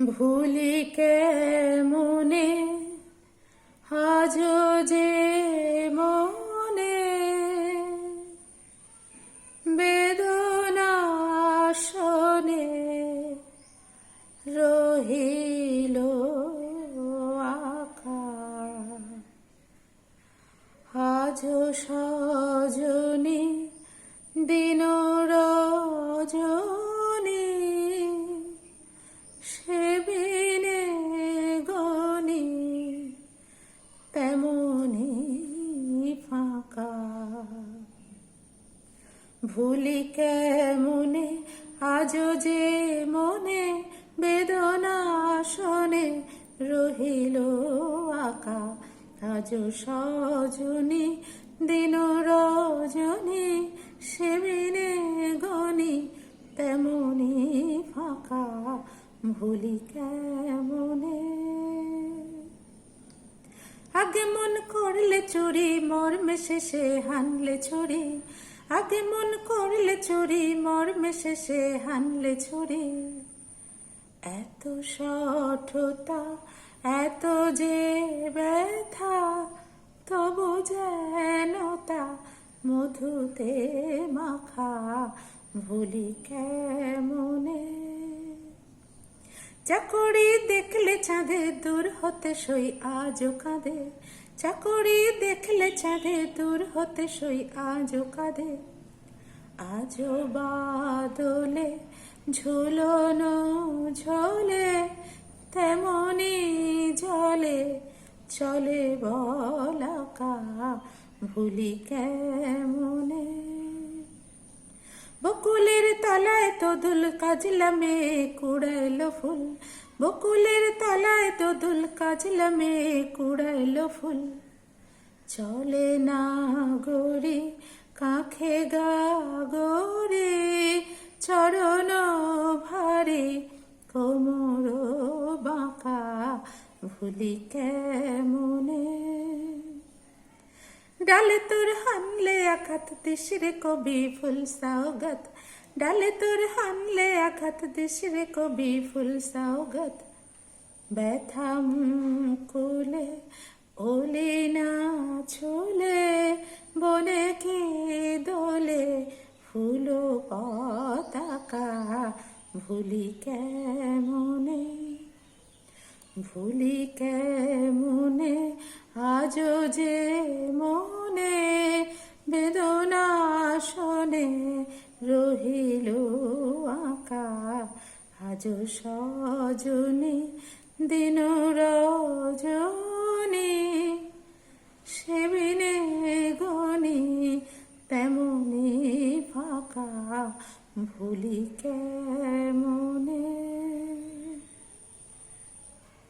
ভুলি কেমনে? আজও যে মনে বেদনা শোনে রহিল আজ সজনী ভুলি কেমনে? আজও যে মনে বেদনা শোনে, রহিল আকা আজ সজনী, দিন রজনী সেবিনে গনি, তেমনি ফাঁকা, ভুলি কেমনে? আগে মন করলে চুরি, মর্মে শেষে হানলে ছুরি আগে মন করলে চুরি, মর্মে শেষে হানলে ছুরি এত সঠতা, এত যে ব্যথা, তবু যেন তা মধুতে মাখা, ভুলি কেমনে? চাকরি দেখলে চাঁদে দূর হতে সই আজও কাঁদে চাকরি দেখলে চাঁদে দূর হতে সই, আজও কাঁদে। আজও বাদলে, ঝুলনো ঝোলে, তেমনি জলে, চলে বলাকা ভুলি কেমনে? বকুলের তলায় তো দুল কাজলামে কুড়াইলো ফুল বকুলের তলায় তো দুল কাজলামে কুড়াইলো ফুল। চলে না গড়ি কাঁখে গা গড়ে চরণ ভারে কোমর বাঁকা, ভুলি কেমনে? ডালে তোর হানলে আঘাত দিশরে কবি ফুল সাওগত, ডালে তোর হানলে আঘাত দিশরে কবি ফুল সাওগত ব্যথা কুলে, ওলে না ছোলে, বনে কি দোলে, ফুলো পতাকা ভুলি কেমনে? ভুলি কেমনে? আজও যে মনে, বেদনা শোনে রহিল আজও সজনে দিন রজনে সেবিনে গনি তেমনি ফাঁকা ভুলি কেমনে?